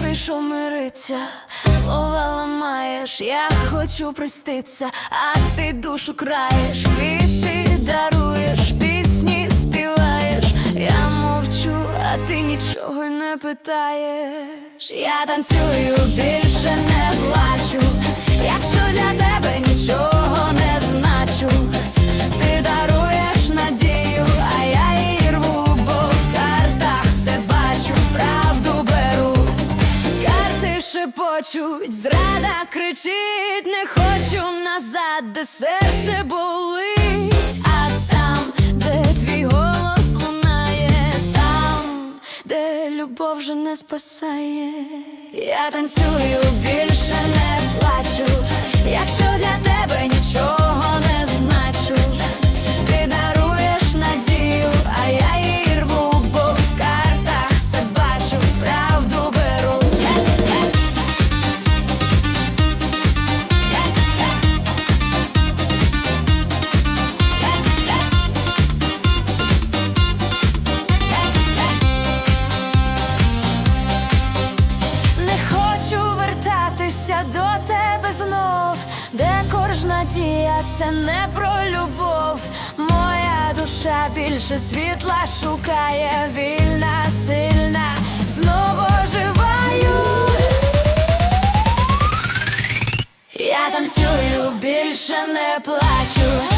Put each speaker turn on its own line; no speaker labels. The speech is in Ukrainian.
Прийшов мириться, слова ламаєш, я хочу проститься, а ти душу краєш, квіти даруєш, питаєш. Я танцюю, більше не плачу, якщо для тебе нічого не значу. Ти даруєш надію, а я її рву, бо в картах все бачу, правду беру. Карти шепочуть, зрада кричить, не хочу назад, де серце болить, любов вже не спасає. Я танцюю, більше не плачу, якщо для тебе знов, де кожна дія це не про любов. Моя душа більше світла шукає, вільна, сильна, знову живаю. Я танцюю, більше не плачу.